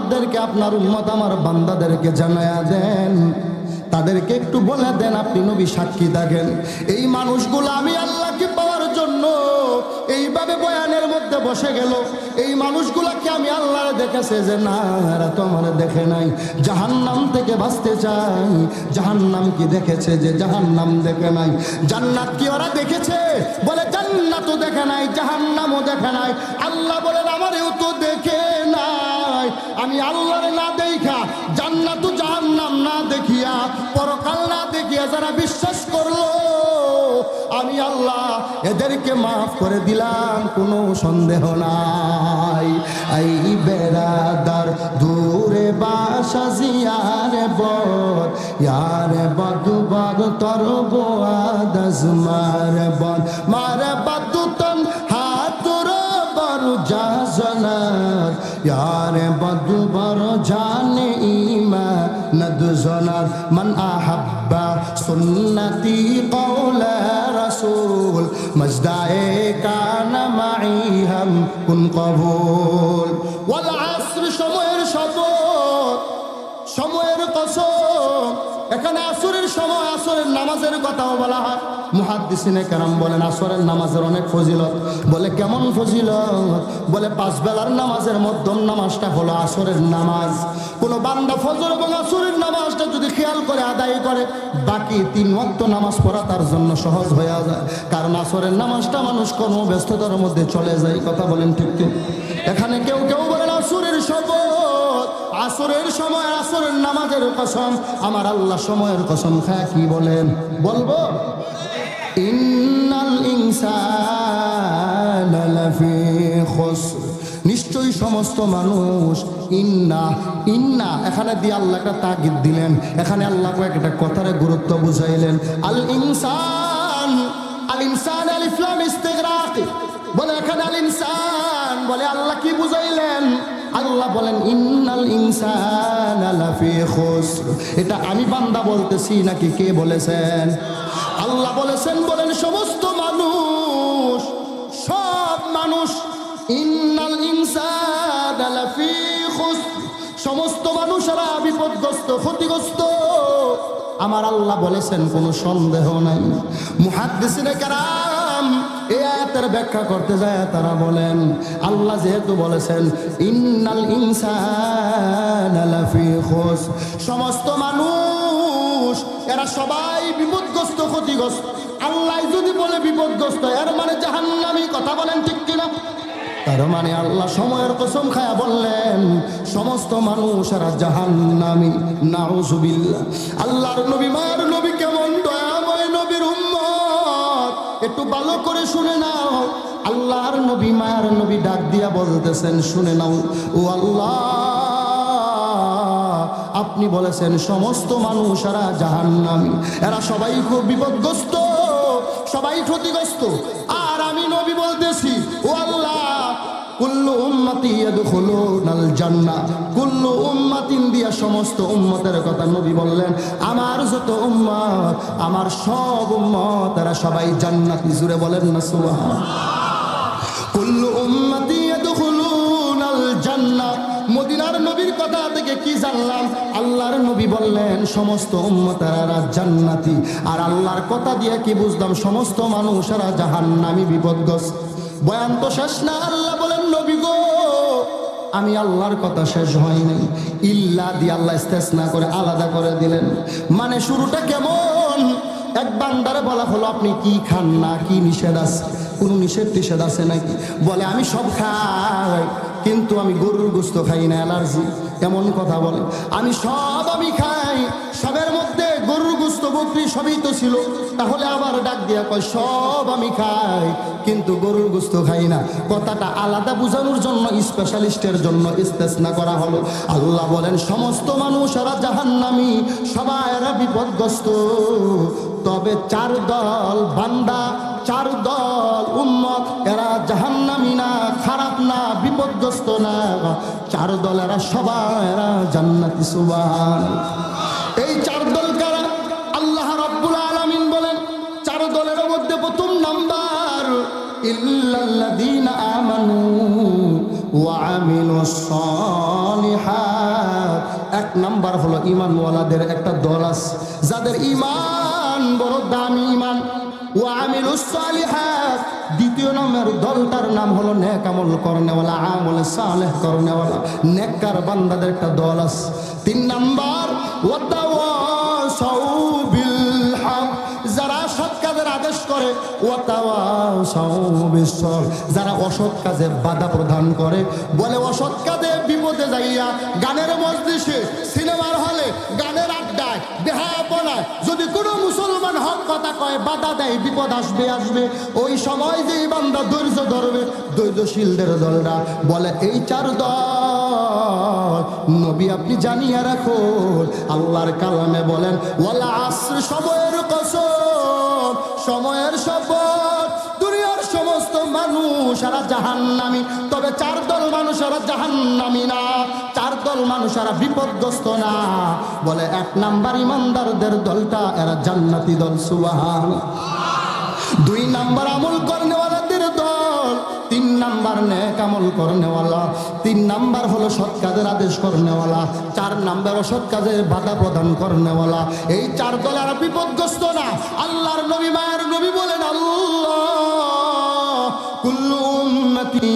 উম্মতদেরকে আপনার উম্মত আমার বান্দাদেরকে জানায়া দেন। তাদেরকে একটু বলে দেন, আপনি নবী সাক্ষী থাকেন। এই মানুষগুলো আমি আল্লাহকে পাওয়ার জন্য এইভাবে বয়ানের মধ্যে বসে গেল। এই মানুষগুলাকে আমি আল্লাহ দেখেছে যে, না, এরা তো আমার দেখে নাই। জাহান্নাম থেকে বাঁচতে চাই। জাহান্নাম কি দেখেছে যে, জাহান্নাম দেখে নাই। জান্নাত কি ওরা দেখেছে? বলে, জান্নাতও দেখে নাই, জাহান্নামও দেখে নাই। আল্লাহ বলেন, আমারও তো দেখে আমি আল্লাহর না দেখা জান্নাতু জাহান্নাম না দেখিয়া, পরকাল না দেখিয়া যারা বিশ্বাস করল, আমি আল্লাহ এদেরকে মাফ করে দিলাম, কোনো সন্দেহ নাই। এই বেড়াদার দূরে বাসা জিয়ার বর, ইয়ার বদুবার তর বোয়াদাজ মারে বল মার বাদুতন সুন্নতি কওলা রাসূল, মজদায়ে কানা মাই হাম, কুন কবুল। ওয়াল আসর, সময়ের শপথ, সময়ের কসম। এখানে আসরের সময়, আসরের নামাজের কথাও বলা হয়। মুহাদ্দিসিনে কেরাম বলেন, আসরের নামাজের অনেক ফজিলত। বলে, কেমন ফজিলত? বলে, পাঁচ বেলার নামাজের মধ্যম নামাজটা হলো আসরের নামাজ। কোনো বান্দা ফজর এবং আসরের নামাজটা যদি খেয়াল করে, আদায় করে, বাকি তিন ওয়াক্ত নামাজ পড়া তার জন্য সহজ হয়ে যায়। কারণ আসরের নামাজটা মানুষ কোনো ব্যস্ততার মধ্যে চলে যায়, কথা বলেন ঠিক ঠিক এখানে কেউ কেউ বলেন আসরের শপথ, আসরের সময় আসরের নামাজের কসম, আমার আল্লাহ সময়ের কসম খায় কি বলেন? বলব? ইন্নাল ইনসান লাফি খুসর নিশ্চয়ই সমস্ত মানুষ ইন্না ইন্না। এখানে দিয়ে আল্লাহ একটা তাগিদ দিলেন। এখানে আল্লাহ একটা কথার গুরুত্ব বুঝাইলেন। আল ইনসান আল ইনসান আল ইসলাম ইস্তেগরাক। বলে এখানে আল ইনসান, বলে আল্লাহ কি বুঝাইলেন? আল্লাহ বলেন, ইন্নাল ইনসান লাফি এটা আমি বান্দা বলতেছি নাকি কে বলেছেন? আল্লাহ বলেছেন, বলেন, সমস্ত মানুষ, সব মানুষ ইন্নাল ইনসান লাফি খুসর। সমস্ত মানুষেরা বিপদগ্রস্ত, ক্ষতিগ্রস্ত। আমার আল্লাহ বলেছেন, কোনো সন্দেহ নাই। মুহাদ্দিসিনে কারাম এই আয়াতের ব্যাখ্যা করতে যায়, তারা বলেন, আল্লাহ যেহেতু বলেছেন, ইন্নাল ইনসান সমস্ত মানুষ, এরা সবাই বিপদগ্রস্ত, ক্ষতিগ্রস্ত। আল্লাহ যদি বলে বিপদগ্রস্ত, এর মানে জাহান্নামী, কথা বলেন ঠিক কিনা? তার মানে আল্লাহ সময়ের কসম খায়া বললেন, সমস্ত মানুষেরা জাহান্নামী। নাউজুবিল্লাহ। আল্লাহর নবী, মায়ের নবী কেমন দয়াময় নবীর উম্মত। একটু ভালো করে শুনে নাও। আল্লাহর নবী, মায়ের নবী ডাক দিয়া বলতেছেন, শুনে নাও। ও আল্লাহ, আপনি বলেছেন, সমস্ত মানুষেরা জাহান্নামী। এরা সবাই খুব বিপদগ্রস্ত, সবাই ক্ষতিগ্রস্ত। আর আমি নবী বলতেছি জান্নাহ। কুল্লু উম্মাতিন দিয়া সমস্ত উম্মতের কথা নবী বললেন, আমার যত উম্মত, আমার সব উম্মত সবাই জান্নাতি। জুড়ে বলেন না কুল্লু জান্নাহ। মদিনার নবীর কথা থেকে কি জানলাম? আল্লাহর নবী বললেন, সমস্ত উম্মতেরা জান্নাতি। আর আল্লাহর কথা দিয়ে কি বুঝলাম? সমস্ত মানুষেরা জাহান্নামী বিপদগ্রস্ত। বয়ান তো শেষ না, আল্লাহ বলেন আমি আল্লাহর কথা শেষ হয়নি ইল্লা দিয়ে আল্লাহ না করে আলাদা করে দিলেন। মানে শুরুটা কেমন? এক বান্দারে বলা হলো, আপনি কি খান না? কি নিষেধ আছে? কোনো নিষেধ টিষেধ আছে নাকি? বলে, আমি সব খাই, কিন্তু আমি গরুর গুস্ত খাই না, অ্যালার্জি। এমন কথা বলে, আমি সব আমি খাই। সবের মধ্যে গরুর গোস্ত, বকরি সবই তো ছিল। তাহলে আবার ডাক দিয়া কয়, সব আমি খাই, কিন্তু গরুর গোস্ত খাই না। কথাটা আলাদা বোঝানোর জন্য স্পেশালিস্টের জন্য ইস্তেসনা করা হলো। আল্লাহ বলেন, সমস্ত মানুষেরা জাহান্নামি সবাই এরা বিপদগ্রস্ত। তবে চার দল বান্দা, চার দল উম্মত, এরা জাহান্নামি না, খারাপ না, বিপদগ্রস্ত না। চার দল এরা সবাই এরা জান্নাতি সুবান এক নাম্বার হলো ইমানওয়ালাদের একটা দল আছে, যাদের ইমান বড় দামি ইমান ও আমিলুস সালিহাত। দ্বিতীয় নামের দলটার নাম হলো নেক আমল করনেওয়ালা, আমল সালেহ করনেওয়ালা, নেককার বান্দাদের একটা দল আছে। তিন নাম্বার ওয়াতাওয়াসাউ করে ওয়াতাওয়াসাউ যারা অসৎ কাজে বাধা প্রদান করে, বলে অসৎ কাজে বিপদে যাইয়া গানের মজলিসে সিনেমার হলে, গানের আড্ডায়, দেহাপনায়, যদি কোনো মুসলমান হক কথা কয়, বাধা দেয়, বিপদ আসবে আসবে। ওই সময় যে বান্দা ধৈর্য ধরবে, ধৈর্যশীলদের দলরা বলে, এই চার দল, নবী আপনি জানিয়ে রাখুন, আল্লাহর কালামে বলেন, ওয়ালা আসর সময়ের কসম সময়ের শপথ, দুনিয়ার সমস্ত মানুষ এরা জাহান্নামি। তবে চার দল মানুষ এরা জাহান্নামি না, চার দল মানুষ এরা বিপদগ্রস্ত না। বলে এক নাম্বার ইমানদারদের দলটা এরা জান্নাতি দল সুবাহ দুই নাম্বার আমল তিন নাম্বার নেক আমল করনেওয়ালা, তিন নাম্বার হলো সৎ কাজের আদেশ করনেওয়ালা, চার নাম্বার অসৎ কাজে বাধা প্রদান করনেওয়ালা। এই চার দল আর বিপদগ্রস্ত না, আল্লাহর নবী, মায়ের নবী বলেন, আল্লাহ, কুল্লু উম্মতি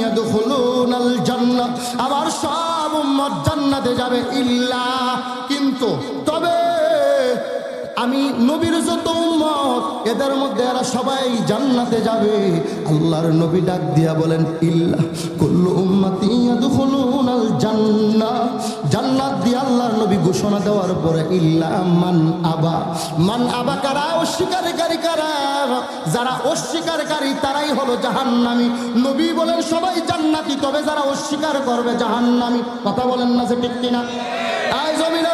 সব উম্মত জান্নাতে যাবে ইল্লা, কিন্তু আমি নবীর যত উম্মত, এদের মধ্যে এরা সবাই জান্নাতে যাবে। আল্লাহর নবী ডাক দিয়া বলেন, ইল্লা কুল্লু উম্মতি ইয়াদখুলুনাল জান্নাহ। জান্নাত দিয়ে আল্লাহর নবী ঘোষণা দেওয়ার পরে, ইল্লা মান আবা। মান আবা কারা? অস্বীকারী কারা? যারা অস্বীকারী, তারাই হলো জাহান্নামী। নবী বলেন, সবাই জান্নাতি, তবে যারা অস্বীকার করবে জাহান্নামী। কথা বলেন না যে ঠিক কিনা? আয় জমিনের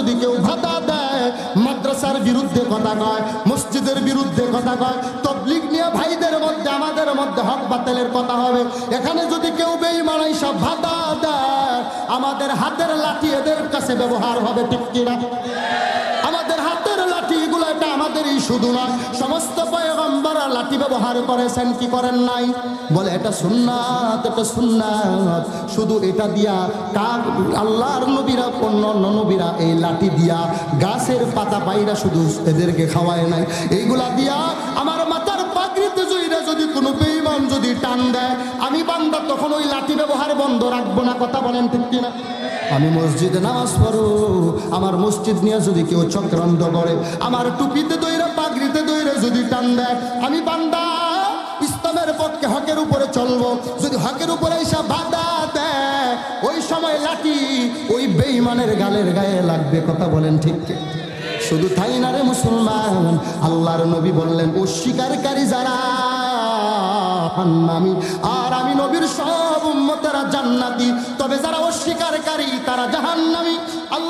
যদি কেউ ভাতা দেয়, মাদ্রাসার বিরুদ্ধে কথা কয়, মসজিদের বিরুদ্ধে কথা কয়, তবলিগ নিয়ে ভাইদের মধ্যে, আমাদের মধ্যে হক বাতিলের কথা হবে। এখানে যদি কেউ বেইমানাই সব ভাতা দেয়, আমাদের হাতের লাঠি এদের কাছে ব্যবহার হবে, ঠিক কিনা? আমাদের হাতের লাঠি এগুলো এটা আমাদেরই শুধু নয়, সমস্ত পয়গম্বরা লাঠি ব্যবহার করেছেন, কি করেন নাই? বলে, এটা সুন্নাত এটা সুন্নাত। শুধু এটা দিয়া কাক আল্লাহর নবীরা, অন্য নবীরা এই লাঠি দিয়া গাছের পাতা পাইরা শুধু এদেরকে খাওয়ায় নাই। এইগুলা দিয়া আমার মাথার পাগড়িতে জইরা যদি কোনো বেইমান যদি টান দেয়, আমি বান্দা তখন ওই লাঠি ব্যবহার বন্ধ রাখব না। কথা বলেন ঠিক কিনা? আমি মসজিদে নামাজ পড়ো, আমার মসজিদ নিয়ে যদি কেউ চক্রান্ত করে, আমার টুপিতে দইরা পাগড়িতে দইরা যদি টান দেয়, আমি বান্দা পক্ষে হকের উপরে চলবো। যদি হকের উপরে এসে বাধা দেয়, ওই সময় লাঠি ওই বেইমানের গালের গায়ে লাগবে, কথা বলেন ঠিক? শুধু তাই না রে মুসলমান, আল্লাহর নবী বললেন অস্বীকারী যারা আমি আর আমি নবীর সব উম্মতেরা জান্নাতি। তবে যারা অস্বীকারী তারা জাহান্নামী। আল্লাহর নবীকে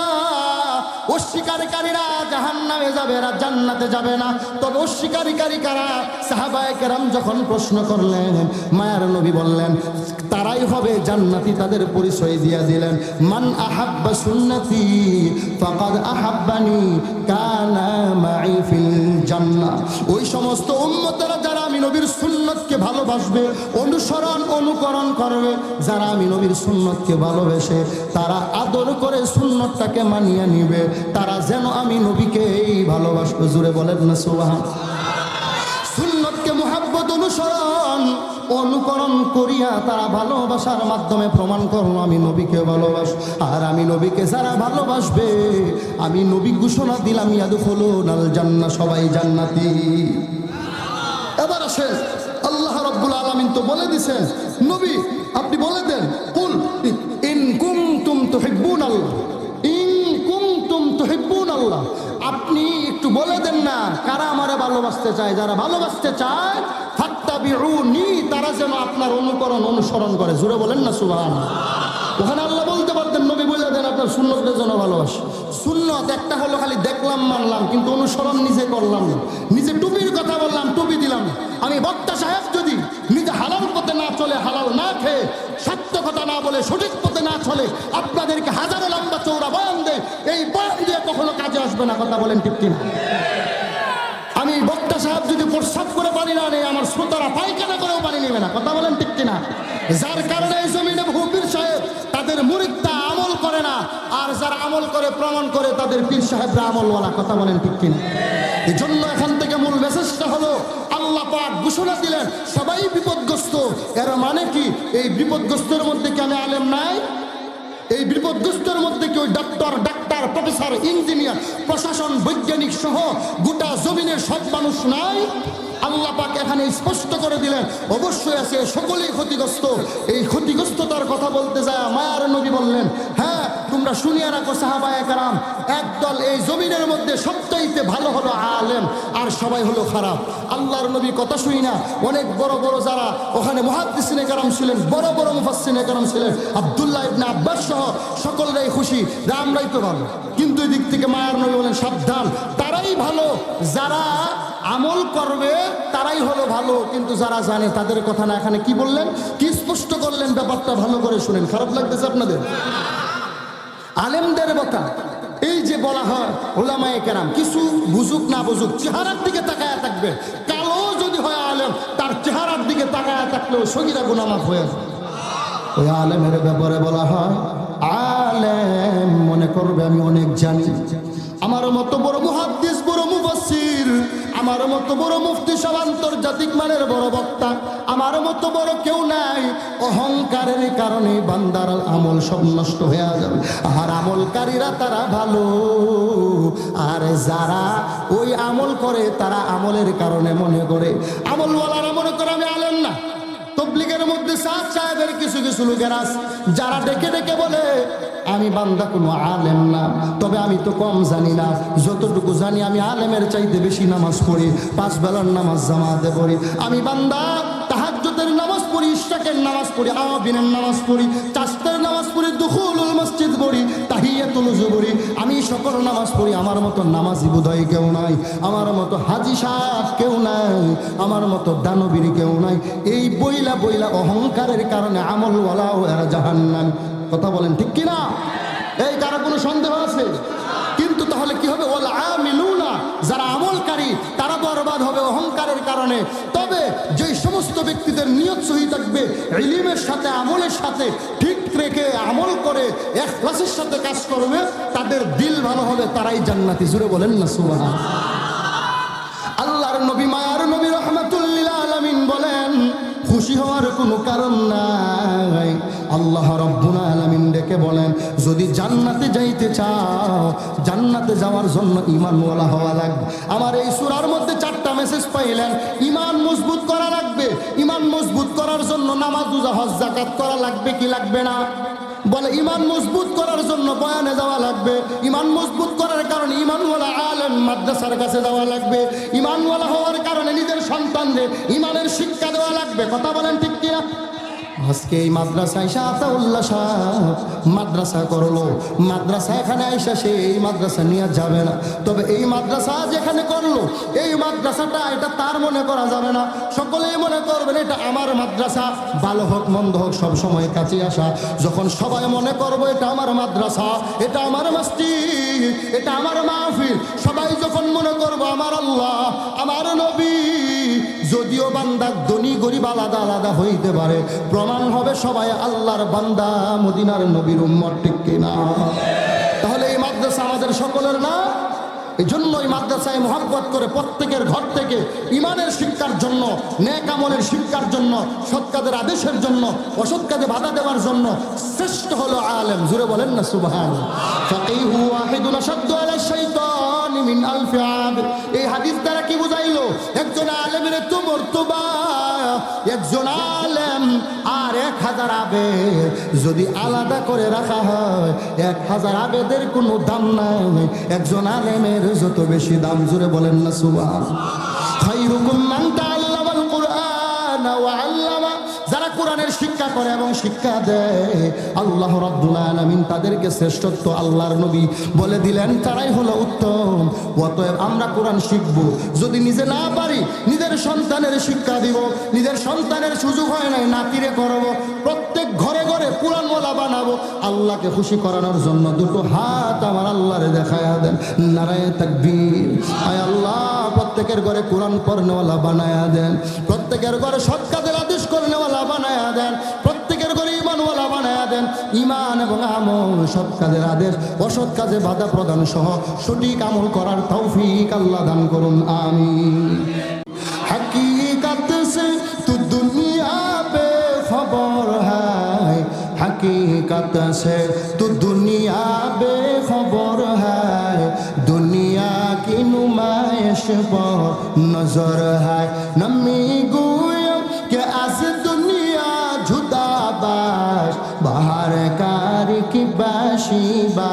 অস্বীকারীরা জাহান নামে যাবে এরা জান্নাতে যাবে না। তবে অস্বীকারী কারা সাহাবায় যখন প্রশ্ন করলেন, মায়ার নবী বললেন, তারাই হবে জান্নাতি, তাদের পরিচয় দিয়ে দিলেন। মান আহাব্বা সুন্নতি ফাকাদ আহাব্বানি কানা মাই ফিল জান্নাহ ওই সমস্ত উম্মতেরা যারা আমি নবীর সুন্নতকে ভালোবাসবে, অনুসরণ, অনুকরণ করবে, যারা আমি নবীর সুন্নতকে ভালোবেসে, তারা আদর করে সুন্নতটাকে মানিয়ে নিবে। তারা যেন আমি নবীকে এই ভালোবাসবে, জুড়ে বলেন না সুবাহান। সুন্নতকে মোহাব্বত অনুসরণ, অনুকরণ করিয়া তারা ভালোবাসার মাধ্যমে প্রমাণ করল আমি নবীকে ভালোবাস। আর আমি নবীকে যারা ভালোবাসবে, আমি নবী ঘোষণা দিলাম ইয়াদু হলো নাল জান্না সবাই জান্নাতি। এবার আসেন আল্লাহ রব্বুল আলমিন তো বলে দিছেন, নবী, আপনি বলে দেন, কুল, ইন কুমতুম তুহিব্বুন আল্লাহ ইন কুমতুম তুহিব্বুন আল্লাহ। আপনি একটু বলে দেন না, কারা আমারে ভালোবাসতে চায়? যারা ভালোবাসতে চায় তারা যেন আপনার অনুকরণ অনুসরণ করে। জুড়ে বলেন না সুবহান ওখানে আল্লাহ বলতে পারতেন, নবী বলে দেন, আপনার সুন্নতের জন্য ভালোবাসে। সুন্নত একটা হলো খালি দেখলাম, মানলাম, কিন্তু অনুসরণ নিজে করলাম নিজে টুপির কথা বললাম, টুপি দিলাম আমি বক্তা সাহেব পথে না চলে হালাল না খেয়ে, সত্য কথা না বলে সঠিক পথে না চলে, আপনাদেরকে হাজারো লম্বা চৌড়া বয়ান দেয়। এই বয়ান দিয়ে কখনো কাজে আসবে না, কথা বলেন ঠিক কিনা? আমি বক্তা সাহেব যদি প্রস্রাব করে পানি না, নেই, আমার শ্রোতারা পায়খানা করেও পানি নেবে না, কথা বলেন ঠিক কিনা? যার কারণে এই জমিনে বহু পীর সাহেব তাদের মুরিদটা আমল করে না, আর যারা আমল করে, প্রমাণ করে, তাদের পীর সাহেবরা আমলওয়ালা, কথা বলেন ঠিক কিনা? এই জন্য এখান থেকে মূল মেসেজটা হলো ঘোষণা দিলেন, সবাই বিপদগ্রস্ত। এর মানে কি? এই বিপদগ্রস্তের মধ্যে কেন আলেম নাই? এই বিপদগ্রস্তের মধ্যে কি ওই ডক্টর ডাক্তার, প্রফেসর, ইঞ্জিনিয়ার, প্রশাসন, বৈজ্ঞানিক সহ গোটা জমিনের সব মানুষ নাই? আল্লাহ পাক এখানে স্পষ্ট করে দিলেন, অবশ্যই আছে, সকলেই ক্ষতিগ্রস্ত। এই ক্ষতিগ্রস্ততার কথা বলতে যায় মায়ার নবী বললেন হ্যাঁ তোমরা শুনিয়ে রাখো সাহাবায় কারাম, একদল এই জমিনের মধ্যে সবচাইতে ভালো হলো আলেম, আর সবাই হলো খারাপ। আল্লাহর নবী কথা শুনি না, অনেক বড় বড় যারা ওখানে মহাদ্দিসিনে কারাম ছিলেন, বড় বড় মুফাসিনে কারাম ছিলেন, আবদুল্লাহ ইবনে আব্বাস সহ সকলরাই খুশি আমরাই তো ভালো। কিন্তু এই দিক থেকে মায়ার নবী বলেন, সাবধান, তারাই ভালো, যারা আমল করবে, তারাই হলো ভালো। কিন্তু যারা জানে, তাদের কথা না, এখানে কি বললেন? কি স্পষ্ট করলেন? ব্যাপারটা ভালো করে শুনেন, খারাপ লাগতেছে আপনাদের? আলেমদের কথা। এই যে বলা হয় ওলামায়ে কেরাম, কিছু বুঝুক না বুঝুক, চেহারার দিকে তাকায় থাকবে। কালো যদি হয় আলেম, তার চেহারার দিকে তাকায়া থাকলেও সগিরা গুনামাফ হয়ে যায় ওই আলেমের ব্যাপারে বলা হয়, আলেম মনে করবে আমি অনেক জানি। আমার মতো বড় মুফাসসির আমার মতো বড় মুফতি সব আন্তর্জাতিক মানের বড় বক্তা। আমার মতো বড় কেউ নাই। অহংকারের কারণে বান্দার আমল সব নষ্ট হয়ে যাবে। আর আমলকারীরা তারা ভালো। আর যারা ওই আমল করে, তারা আমলের কারণে মনে করে। আমলওয়ালারা মনে করে আমি আলেন না। তবলিগের মধ্যে সাত সাহেবের কিছু কিছু লোকের আছে। যারা ডেকে ডেকে বলে আমি বান্দা, কোনো আলেম না। তবে আমি তো কম জানি না। যতটুকু জানি, আমি আলেমের চাইতে বেশি নামাজ পড়ি। পাঁচ বেলার নামাজ জামাতে পড়ি। আমি বান্দা, তাহাজ্জুদের নামাজ পড়ি, ইশরাকের নামাজ পড়ি, আওয়াবিনের নামাজ পড়ি চাস্তের নামাজ পড়ি, দুখুলুল মসজিদ পড়ি উযু পড়ি। আমি সকল নামাজ পড়ি। আমার মতো নামাজি বোধহয় কেউ নাই। আমার মতো হাজি সাহেব কেউ নাই। আমার মতো দানবীর কেউ নাই। এই বইলা বইলা অহংকারের কারণে আমলওয়ালাও এরা জাহান্নাম। কথা বলেন, ঠিক কিনা? এই, কারও কোনো সন্দেহ আছে? কিন্তু তাহলে কি হবে? ওয়াল আমিলুনা, যারা আমলকারী, তারা বরবাদ হবে অহংকারের কারণে। তবে যে সমস্ত ব্যক্তিদের নিয়ত সহি থাকবে, ইলিমের সাথে, আমলের সাথে, ঠিক রেখে আমল করে, এখলাসের সাথে কাজ করবে, তাদের দিল ভালো হবে, তারাই জান্নাতি। জুড়ে বলেন না সুবহান আল্লাহর নবী, মায়ার নবী, রহমাতুল্লিল আলামিন বলেন, খুশি হওয়ার কোনো কারণ নাই। আল্লাহ রব্বুল আলামিন বলেন, যদি জান্নাতে যাইতে চাও, জান্নাতে যাওয়ার জন্য ইমানওয়ালা হওয়া লাগবে। আমার এই সুরার মধ্যে চারটা মেসেজ পাইলেন ইমান মজবুত করা লাগবে। ইমান মজবুত করার জন্য নামাজ হজ জাকাত করা লাগবে কি লাগবে না? বলে ইমান মজবুত করার জন্য বয়ানে যাওয়া লাগবে। ইমান মজবুত করার কারণে ইমানওয়ালা আলেম মাদ্রাসার কাছে যাওয়া লাগবে। ইমানওয়ালা হওয়ার কারণে নিজের সন্তানদের ইমানের শিক্ষা দেওয়া লাগবে। কথা বলেন ঠিক কিনা? আজকে এই মাদ্রাসায় শাহাউল্লাহ শাহ মাদ্রাসা করল। মাদ্রাসা এখানে আইসা সে এই মাদ্রাসা নিয়ে যাবে না। তবে এই মাদ্রাসা যেখানে করল, এই মাদ্রাসাটা এটা তার মনে করা যাবে না। সকলেই মনে করবেন, এটা আমার মাদ্রাসা। ভালো হোক, মন্দ হোক, সব সময় কাছে আসা। যখন সবাই মনে করব, এটা আমার মাদ্রাসা, এটা আমার মসজিদ, এটা আমার যদিও বান্দা, ধনী গরিব আলাদা আলাদা হইতে পারে। প্রমাণ হবে সবাই আল্লাহর বান্দা, মদিনার নবীর উম্মত, ঠিক কিনা? তাহলে এই মাদ্রাসা আমাদের সকলের না? এই জন্য এই মাদ্রাসায় মহাব্বত করে প্রত্যেকের ঘর থেকে ইমানের শিক্ষার জন্য ন্যাক আমলের শিক্ষার জন্য, সৎ কাজের আদেশের জন্য, অসৎ কাজে বাধা দেওয়ার জন্য শ্রেষ্ঠ হলো আলেম। জুড়ে বলেন না, সুবহান। এই হাদিস দ্বারা কি বুঝাইলো? একজন আলেমের তো মর্তবা, একজন আলেম, আর এক হাজার আবেদ। যদি আলাদা করে রাখা হয়, এক হাজার আবেদের কোনো দাম নাই। একজন আলেমের যত বেশি দাম জুড়ে বলেন না সুবাহ খাইরুকুম মান তাআল্লামাল কুরআন কোরআনের শিক্ষা করে এবং শিক্ষা দেয়। আল্লাহ রাব্বুল আলামিন তাদেরকে শ্রেষ্ঠত্ব আল্লাহর নবী বলে দিলেন। তারাই হলো উত্তম। অতএব আমরা কোরআন শিখব। যদি নিজে না পারি, নিজের সন্তানের শিক্ষা দিব। নিজের সন্তানের সুযোগ হয় নাই, নাতিরে করব। প্রত্যেক ঘরে ঘরে কোরআন মোলা বানাবো। আল্লাহকে খুশি করানোর জন্য দুটো হাত আমার আল্লাহরে দেখায়া দেন। নারায় তাকবীর। আয় আল্লাহ, প্রত্যেকের ঘরে কোরআন পড়নেওয়ালা বানায়া দেন। প্রত্যেকের ঘরে সৎ কাজের আদেশ করনেওয়ালা বানায়া দেন। প্রত্যেকের ঘরে ইমানওয়ালা বানায়া দেন। ইমান এবং আমল, সৎ কাজের আদেশ, অসৎ কাজে বাধা প্রদান সহ সঠিক আমল করার তৌফিক আল্লাহ দান করুন আমি হাকিকাত সে हकीकत से तू दुनिया बेखबर है दुनिया की नुमाइश पर नजर है नमी गुयो के आज दुनिया जुदा बाश बाहर कार की बाशी बा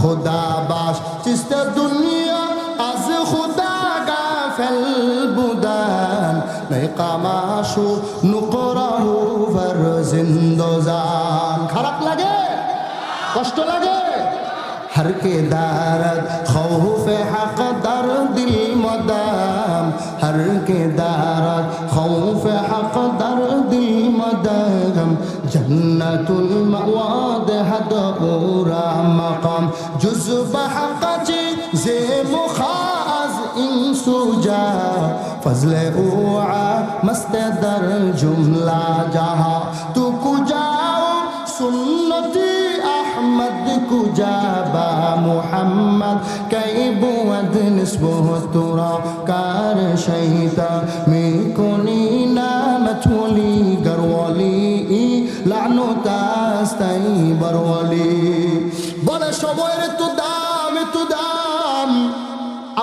खुदा बाश चिस्त दुनिया কামাশু, নুকরাহু ফরজিন্দোজান খারাপ লাগে? কষ্ট লাগে? হর কে দারদ, খৌফে হক দর দিল মদাম। হর কে দারদ, খৌফে হক দর দিল মদাম। জন্নতুল মাওয়াদ হদ পুরা মকাম। জুজব হক জে মুখা از این سوجا فضل اوعى مستدر جملة جها تو کجاو سنتي أحمد كجابا محمد كي بود نسبه ترى كار شيطا ميكوني نامت ولي قرولي لعنو تاستي برولي বলে সময়ের তো দাম তো দাম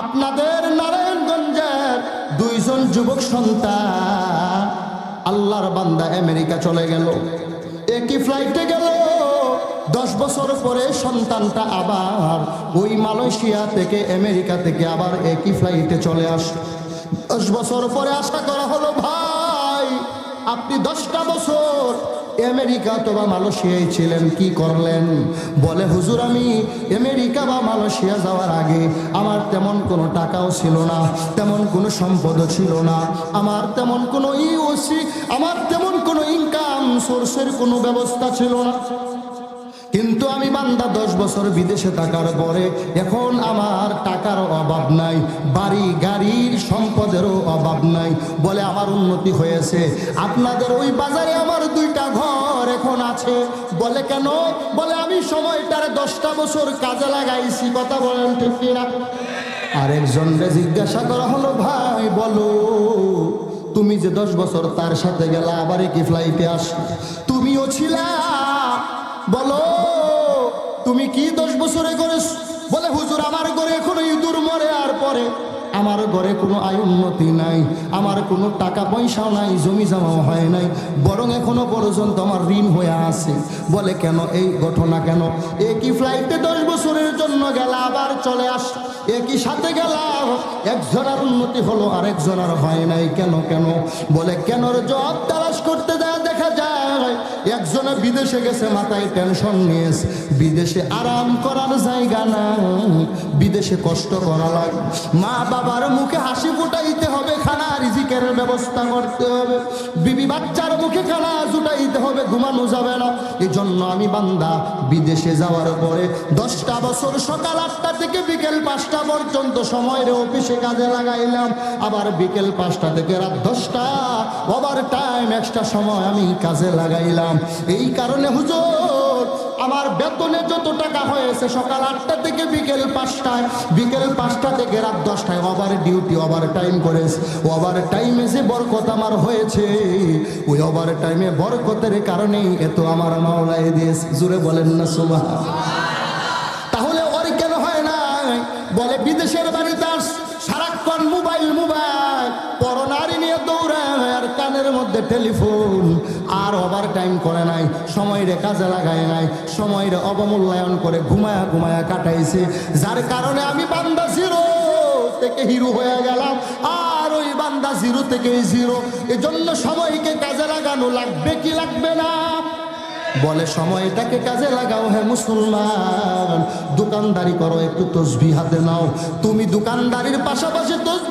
আপনাদের নারায়ণগঞ্জের দুইজন যুবক সন্তান, আল্লাহর বান্দা আমেরিকা চলে গেল। একই ফ্লাইটে গেল। দশ বছর পরে সন্তানটা আবার ওই মালয়েশিয়া থেকে আমেরিকা থেকে আবার একই ফ্লাইটে চলে আস দশ বছর পরে আশা করা হলো, ভাই আপনি দশটা বছর আমেরিকা তো বা মালয়েশিয়ায় ছিলেন, কি করলেন? বলে, হুজুর, আমি আমেরিকা বা মালয়েশিয়া যাওয়ার আগে আমার তেমন কোনো টাকাও ছিল না, তেমন কোনো সম্পদও ছিল না। আমার তেমন কোনো ইউসি, আমার তেমন কোনো ইনকাম সোর্সের কোনো ব্যবস্থা ছিল না। বান্দা দশ বছর বিদেশে থাকার পরে এখন আমার টাকার অভাব নাই, বাড়ি, গাড়ির সম্পদেরও অভাব নাই বলে আমার উন্নতি হয়েছে। আপনাদের ওই বাজারে আমার দুইটা ঘর এখন আছে। বলে কেন? বলে আমি সময়টার দশটা বছর কাজে লাগাইছি, কথা বলেন ঠিক কিনা? আরেকজনকে জিজ্ঞাসা করা হলো, ভাই, বলো, তুমি যে দশ বছর তার সাথে গেলা, আবার কি ফ্লাইটে আস তুমিও ছিলা? বলো তুমি কি দশ বছরে করে বলে, হুজুর, আমার ঘরে এখনও ইঁদুর মরে আর পরে। আমার ঘরে কোনো আয় উন্নতি নাই, আমার কোনো টাকা পয়সাও নাই, জমি জমাও হয় নাই, বরং এখনও পর্যন্ত আমার ঋণ হয়ে আছে। বলে, কেন এই ঘটনা কেন? একই ফ্লাইটে দশ বছরের জন্য গেল, আবার চলে আস একই সাথে গেলাম একজনের উন্নতি হলো আর একজনের হয় নাই, কেন কেন? বলে, কেনর জব তালাশ করতে দেয় একজনে বিদেশে গেছে, মাথায় টেনশন নিয়েছে। বিদেশে আরাম করার জায়গা নাই, বিদেশে কষ্ট করা লাগে মা বাবার মুখে হাসি ফুটাইতে হবে রিজিকের ব্যবস্থা করতে হবে। বিবি বাচ্চার মুখে খানা জুটাইতে হবে, ঘুমানো যাবে না। এই জন্য আমি বান্দা, বিদেশে যাওয়ার পরে দশটা বছর সকাল আটটা থেকে বিকেল পাঁচটা পর্যন্ত সময়ের অফিসে কাজে লাগাইলাম। আবার বিকেল পাঁচটা থেকে রাত দশটা ওভার টাইম এক্সট্রা সময় আমি কাজে লাগাইলাম। এই কারণে হুজুর আমার বেতনে যত টাকা হয়েছে সকাল আটটা থেকে বিকেল পাঁচটায়, বিকেল পাঁচটা থেকে রাত দশটায়, ওভার ডিউটি, ওভার টাইম করেছে। ওভার টাইমে যে বরকত আমার হয়েছে, ওই ওভার টাইমে বরকতের কারণেই এত আমার মাওলাই দিয়েছে। জুড়ে বলেন না সুমা তাহলে ওর কেন হয় না বলে, বিদেশের বাড়িতে সারাক্ষণ মোবাইল মোবাইল। কানের মধ্যে টেলিফোন। আর ওভার টাইম করে নাই, সময়রে কাজে লাগায় নাই, সময়রে অবমূল্যায়ন করে ঘুমায়া ঘুমায়া কাটাইছে। যার কারণে আমি বান্দা জিরো থেকে হিরো হয়ে গেলাম, আর ওই বান্দা জিরো থেকে জিরো। এজন্য সময়কে কাজে লাগানো লাগবে কি লাগবে না? বলে, সময়টাকে কাজে লাগাও হে মুসলমান। দোকানদারি করো, একটু তসবি হাতে নাও। তুমি দোকানদারির পাশাপাশি তসবিতে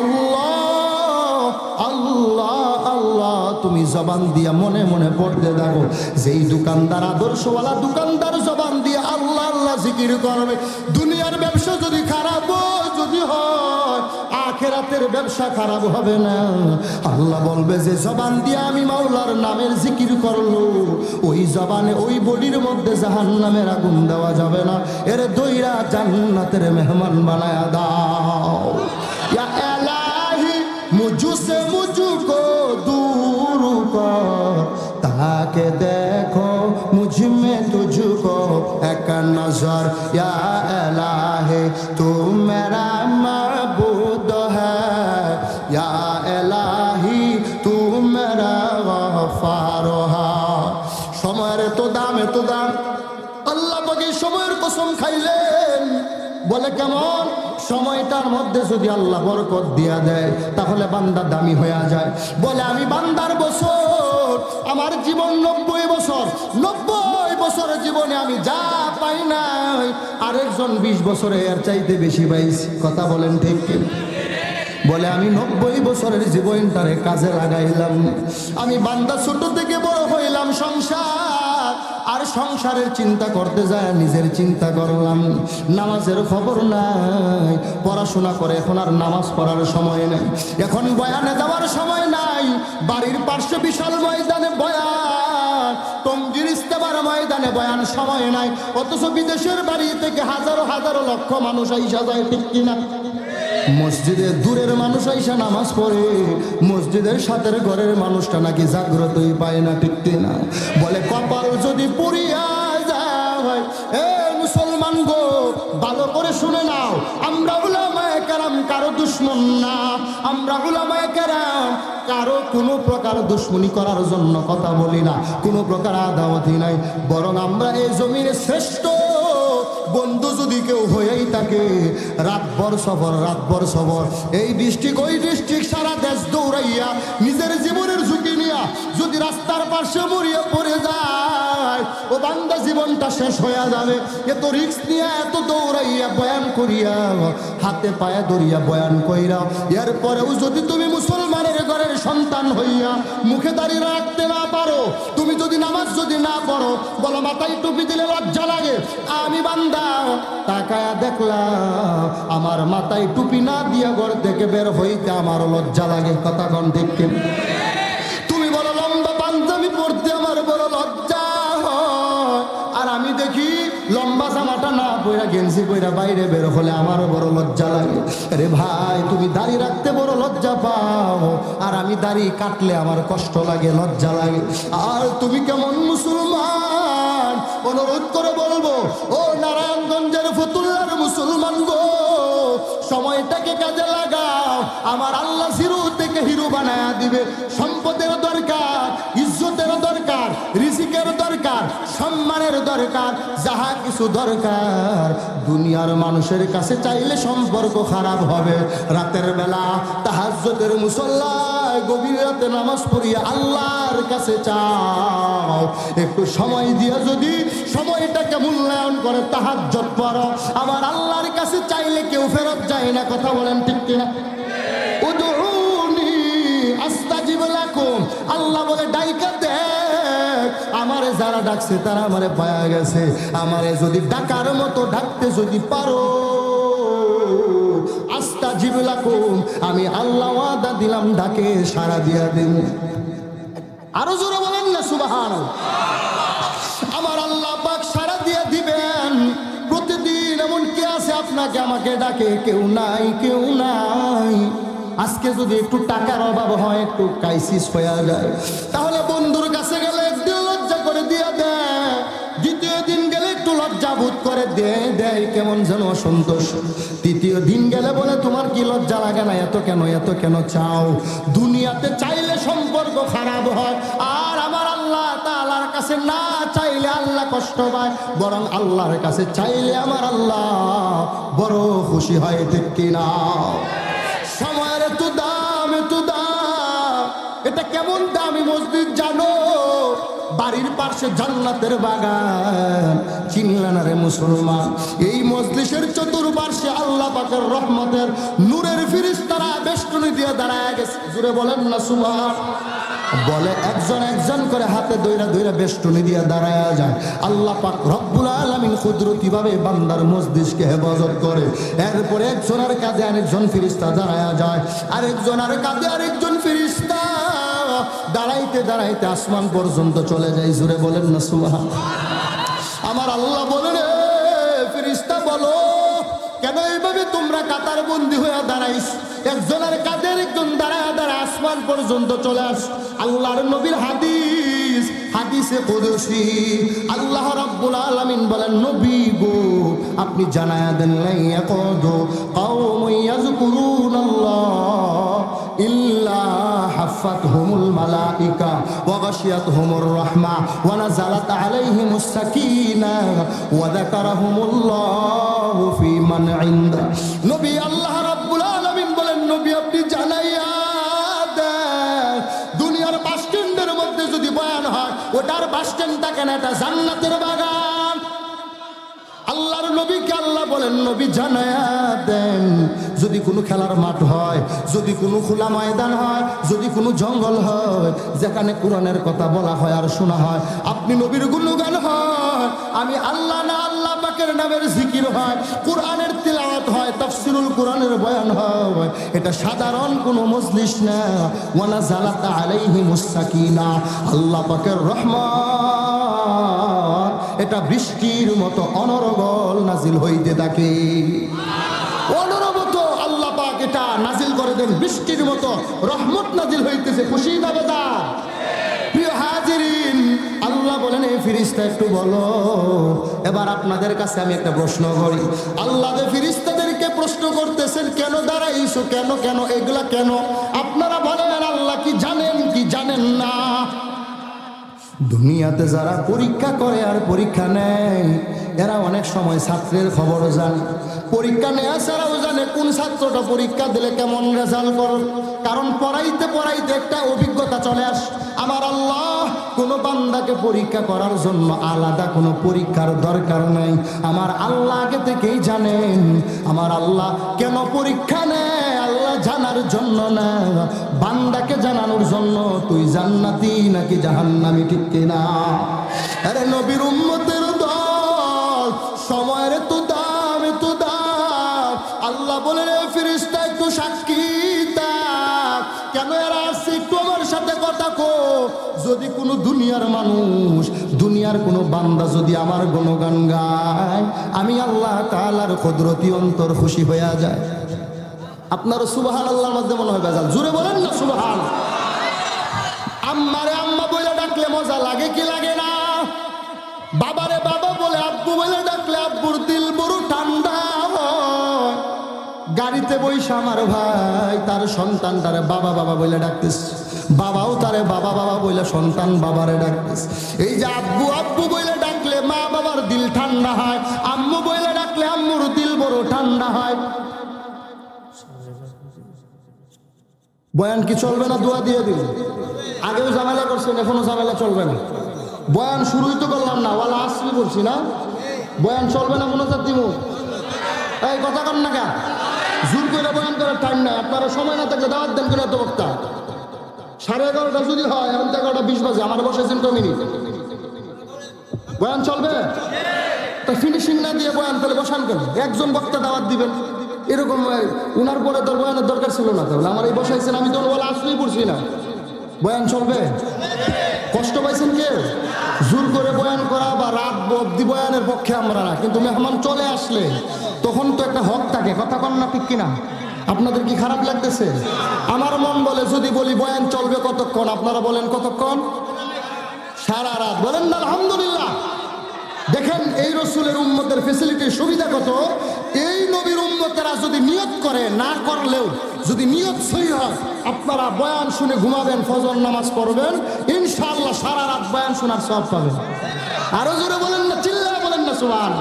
আল্লাহ আল্লাহ আল্লাহ। তুমি জবান দিয়া মনে মনে পড়তে দেখো যেই দোকানদার, আদর্শওয়ালা দোকানদার জবান দিয়ে আল্লাহ আল্লাহ জিকির করবে। দুনিয়ার ব্যবসা যদি খারাপ যদি হয়, আখেরাতের ব্যবসা খারাপ হবে না। আল্লাহ বলবে, যে জবান দিয়ে আমি মাওলার নামের জিকির করল, ওই জবানে ওই বডির মধ্যে জাহান নামের আগুন দেওয়া যাবে না। এর দইরা জান্নাতের মেহমান বানায়া দাও। या एलाही मुझसे मुझको दूर कर ताके देखो मुझ में तुझको एक नजर या एलाही तू मेरा मबूद है या এলাহি তু মেরা গফারহা সময়ের তো দাম এত দাম আল্লাহ পাকে সময়ের কসম খাইলেন। বলে কেমন? সময়টার মধ্যে যদি আল্লাহ বরকত দিয়া দেয়, তাহলে বান্দা দামি হয়ে যায়। বলে, আমি বান্দার বছর, আমার জীবন নব্বই বছর। নব্বই বছর জীবনে আমি যা পাই নাই, আরেকজন বিশ বছরে এর চাইতে বেশি পাইছি। কথা বলেন ঠিক কি বলে, আমি নব্বই বছরের জীবনটারে কাজে লাগাইলাম। আমি বান্দা ছোট থেকে বড় হইলাম সংসার। আর সংসারের চিন্তা করতে যায়, নিজের চিন্তা করলাম। নামাজের খবর নাই, পড়াশোনা করে এখন আর নামাজ পড়ার সময় নাই। এখন বয়ানে যাওয়ার সময় নাই, বাড়ির পার্শ্বে বিশাল ময়দানে বয়ান। টঙ্গির ইস্তেমার ময়দানে বয়ান সময় নাই, অথচ বিদেশের বাড়ি থেকে হাজারো হাজারো লক্ষ মানুষ আইসা যায়, ঠিক কিনা? মসজিদে দূরের মানুষ আইসা নামাজ পড়ে। মসজিদের সাথের ঘরের মানুষটা নাকি জাগ্রতই পায় না, ঠিক না বলে, কপাল যদি পুরিয়া যায়, এ মুসলমান গো, ভালো করে শুনে নাও, আমরা উলামায়ে কেরাম কারও দুশ্মন না। আমরা উলামায়ে কেরাম কারও কোনো প্রকার দুশ্মনী করার জন্য কথা বলি না, কোনো প্রকার আদাওয়াতি নাই। বরং আমরা এই জমিনে শ্রেষ্ঠ বন্ধু যদি কেউ হয়েই থাকে রাতভর সফর রাতভর সফর। এই ডিস্ট্রিক্ট, ওই ডিস্ট্রিক্ট সারা দেশ দৌড়াইয়া নিজের জীবনের ঝুঁকি নিয়া যদি রাস্তার পাশে মরিয়ে পড়ে যায়, ও বান্দা জীবনটা শেষ হয়ে যাবে। এত রিক্স নিয়ে, এত দৌড়াইয়া বয়ান করিয়া, হাতে পায়ে ধরিয়া বয়ান কইরা, এরপরেও যদি তুমি মুসলমানের ঘরের সন্তান হইয়া মুখে দাঁড়িয়ে রাখতে না পারো, তুমি যদি নামাজ যদি না পড়ো, বলো, মাথায় টুপি দিলে লজ্জা লাগে। আমি বান্দা, তাকায়া দেখলাম, আমার মাথায় টুপি না দিয়া ঘর থেকে বের হইতে আমার লজ্জা লাগে। কথা কন ঠিক লম্বা জামাটা না পইরা গেঞ্জি পইরা বাইরে বের হলে আমারও বড় লজ্জা লাগে। আরে ভাই, তুমি দাড়ি রাখতে বড় লজ্জা পাও। আর আমি দাড়ি কাটলে আমার কষ্ট লাগে, লজ্জা লাগে। আর তুমি কেমন মুসলমান? অনুরোধ করে বলব, ও নারায়ণগঞ্জের ফতুল্লার মুসলমান গো, সময়টাকে কাজে লাগাও। আমার আল্লাহ জিরো থেকে হিরো বানায়া দিবে। সম্পদের দরকার রিজিকের দরকার, সম্মানের দরকার, যাহা কিছু দরকার। দুনিয়ার মানুষের কাছে চাইলে সম্পর্ক খারাপ হবে। রাতের বেলা তাহাজ্জতের মুসল্লায় গভীর রাতে নামাজ পড়িয়া আল্লাহর কাছে চাও। একটু সময় দিয়া যদি সময়টাকে মূল্যায়ন করে তাহাজ্জত পড়ো। আমার আল্লাহর কাছে চাইলে কেউ ফেরত যায় না, কথা বলেন ঠিক কিনা? আল্লাহ বলে, ডাইকা দেখ আমারে যারা ডাকছে, তারা আমারে পায়া গেছে। আমারে যদি ডাকার মতো ডাকতে যদি পারো, আস্তা জিবলাকুম আমি আল্লাহ ওয়াদা দিলাম, ডাকে সারা দিয়া দিন। আরও জোরে বলেন না সুবাহান আমার আল্লাহ পাক সারা দিয়ে দিবেন। প্রতিদিন এমন কে আছে, আপনাকে আমাকে ডাকে, কেউ নাই কেউ নাই। আজকে যদি একটু টাকার অভাব হয়, একটু ক্রাইসিস হয়ে যায়। অসন্তোষ তৃতীয় দিন গেলে বলে, তোমার কি লজ্জা লাগে না? এত কেন এত কেন চাও? দুনিয়াতে চাইলে সম্পর্ক খারাপ হয়, আর আমার আল্লাহ তাআলার কাছে না চাইলে আল্লাহ কষ্ট পায়। বরং আল্লাহর কাছে চাইলে আমার আল্লাহ বড় খুশি হয়, ঠিক কিনা? সময়ের এত দাম এত দাম। এটা কেমন দামি মসজিদ জানো? বাড়ির পাশে জান্নাতের বাগান। চিনলেন রে মুসলমান, এই মজলিসের চতুর্পার্শ্বে আল্লাহ পাকের রহমতের নূরের ফিরিস্তারা বেষ্টনী দিয়ে দাঁড়ায় গেছে। জুড়ে বলেন না সুমার বলে একজন একজন করে হাতে দইরা দইরা বেষ্টনী দিয়ে দাঁড়ায় যায়। আল্লাহ পাক রব্বুল আলামিন কুদরতি ভাবে বান্দার মসজিদকে হেফাজত করে। এরপরে একজনের কাজে আরেকজন ফিরিস্তা দাঁড়ায় যায়। আরেকজনের কাজে আরেকজন দাঁড়াইতে দাঁড়াইতে আসমান পর্যন্ত চলে যায় জুড়ে বলেন না, সুবহান। আমার আল্লাহ বলে রে, ফিরিস্তা বলো, কেন এইভাবে তোমরা কাতার বন্দি হয়ে দাঁড়াইস একজনের কাদের একজন দাঁড়ায় দাঁড়ায় আসমান পর্যন্ত চলে আস। আল্লাহর নবীর হাদিস, হাদিসে কুদসি আল্লাহ রাব্বুল আলামিন বলেন, নবী গো, আপনি জানায়া দেন নাই ইয়াকুদ কওম ইয়াযকুরুনাল্লাহ। ওয়া গাশিয়াতহুমুর রাহমা ওয়া নাযালাত আলাইহিমুস সাকিনাহ ওয়া যাকারাহুমুল্লাহু ফি মান ইনদা। নবী আল্লাহ রাব্বুল আলামিন বলেন, নবী, আপনি জানাইয়া দেন দুনিয়ার বাস স্ট্যান্ডের মধ্যে যদি বয়ান হয়, ওটার বাস স্ট্যান্ড থাকে না, এটা জান্নাতের বাগান। আল্লাহর নবীকে আল্লাহ বলেন, নবী জানায়া দেন যদি কোনো খেলার মাঠ হয়, যদি কোনো খোলা ময়দান হয়, যদি কোনো জঙ্গল হয়, যেখানে কোরআনের কথা বলা হয় আর শোনা হয়, আপনি নবীর গুণগান হয়, আমি আল্লাহ না আল্লাহ পাকের নামের জিকির হয়, কোরআনের তিলাওয়াত হয়, তাফসিরুল কোরআনের বয়ান হয়, এটা সাধারণ কোনো মজলিস না। ওয়ানা জালাতা আলাইহি মুসাকিনা আল্লাহ পাকের রহমান, এটা বৃষ্টির মতো অনরগল নাজিল হইতে থাকে। এটা নাজিল করে দেন বৃষ্টির মতো, রহমত নাজিল হইতেছে খুশি হাজিরিন, আল্লাহ বলেন এই ফিরিস্তা, একটু বলো। এবার আপনাদের কাছে আমি একটা প্রশ্ন করি। আল্লাহ ফিরিস্তাদেরকে প্রশ্ন করতেছেন, কেন দাঁড়াইছো? কেন কেন? এগুলা কেন? আপনারা বলেন আল্লাহ কি জানেন কি জানেন না? দুনিয়াতে যারা পরীক্ষা করে আর পরীক্ষা নেয়, এরা অনেক সময় ছাত্রের খবরও জানে। পরীক্ষা নেওয়া ছাড়াও জানে কোন ছাত্রটা পরীক্ষা দিলে কেমন রেজাল্ট করল কারণ পড়াইতে পড়াইতে একটা অভিজ্ঞতা চলে আস। আমার আল্লাহ কোনো বান্দাকে পরীক্ষা করার জন্য আলাদা কোনো পরীক্ষার দরকার নাই। আমার আল্লাহ আগে থেকেই জানেন, আমার আল্লাহ কেন পরীক্ষা নেয়? আল্লাহ জানার জন্য না। বান্দাকে জানানোর জন্য তুই জান্নাতি নাকি জাহান্নামি, ঠিক কিনা? আরে নবীর উম্মতের দল, সময়ের তো বলে ফিরিস্তা একটু কেন এরা সাথে কথা কো? যদি কোনো দুনিয়ার মানুষ, দুনিয়ার কোনো বান্দা যদি আমার গায়, আমি আল্লাহ তাআলার কুদরতি অন্তর খুশি হইয়া যায়। আপনার সুবাহান আল্লাহর মধ্যে মনে হয় বেজাল জুড়ে বলেন না, সুবাহান। আম্মারে আম্মা বলে ডাকলে মজা লাগে কি লাগে না? বাবারে গাড়িতে বইসা আমার ভাই, তার সন্তান তারে বাবা বাবা বলে ডাকতেস বাবাও তারে বাবা বাবা বলে সন্তান বাবারে ডাকতেস এই যে আব্বু আব্বু বলে ডাকলে মা বাবার দিল ঠান্ডা হয়, আম্মু বলে ডাকলে আম্মুর দিল বড় ঠান্ডা হয়। বয়ান কি চলবে না দোয়া দিয়ে দিন আগেও ঝামেলা করছেন, এখনও ঝামেলা চলবে না। বয়ান শুরুই তো করলাম না, ওয়ালা আসলি বলছি না। বয়ান চলবে না মনে দিব এই, কথা কর না কেন? জোর করে বয়ান করার টাইম নাই। আপনারা সময় না থাকলে দাওয়াত দেন করে এত বক্তা সাড়ে এগারোটা যদি হয়, এখন তো এগারোটা বিশ বাজে, আমার বসেছেন ক বয়ান চলবে? তা ফিনিশিং না দিয়ে বয়ান তাহলে বসান কেন? একজন বক্তা দাওয়াত দিবেন। এরকম উনার পরে তোর বয়ানের দরকার ছিল না তাহলে। আমার এই বসাইছেন আমি তো বলে আসলেই পড়ছি না। বয়ান চলবে? কষ্ট পাইছেন কেউ জোর করে বয়ান করা বা রাত অব্দি বয়ানের পক্ষে আমরা না, কিন্তু মেহমান চলে আসলে তখন তো একটা হক থাকে, কথা কন না ঠিক কিনা? আপনাদের কি খারাপ লাগতেছে? আমার মন বলে যদি বলি বয়ান চলবে কতক্ষণ? আপনারা বলেন কতক্ষণ? সারা রাত। বলেন না, আলহামদুলিল্লাহ। দেখেন, এই রসুলের উম্মতের ফেসিলিটির সুবিধা কত? এই নবীর উম্মত যুবকেরা যদি নিয়ত করে, না করলেও যদি নিয়ত সই হয়, আপনারা বয়ান শুনে ঘুমাবেন, ফজর নামাজ পড়বেন, ইনশাআল্লাহ সারা রাত বয়ান শোনার সব পাবেন। আরও জোরে বলেন না চিল্লা বলেন না সুবহান